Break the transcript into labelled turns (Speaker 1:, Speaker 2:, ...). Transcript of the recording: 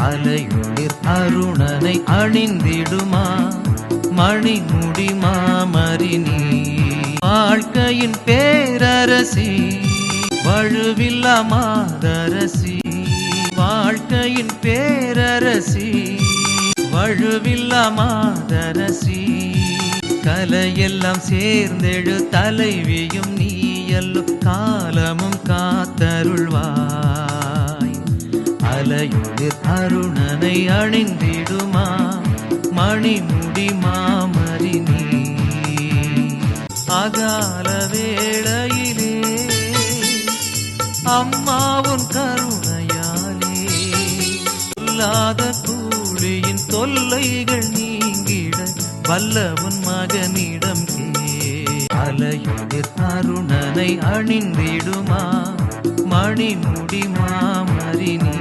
Speaker 1: அலையுளிர் அருணனை அணிந்திடுமா? மணிமுடி மாமரி நீ. வாழ்க்கையின் பேரரசி வழுவில்லா மாதரசி. வாழ்க்கையின் பேரரசி வழுவில்லா மாதரசி. கலையெல்லாம் சேர்ந்தெழு தலைவியும் நீயல்லோ காலமும் காத்தருள்வா. அலையுதிர் அருணனை அணிந்திடுமா? மணிமுடி மாமரி நீ. அகால வேளையிலே அம்மாவும் கருணையாலே இல்லாத கூலியின் தொல்லைகள் நீங்கிட வல்லவன் மகனிடம் கே அலையுதிர் அருணனை அணிந்திடுமா? மணிமுடி மாமரி நீ.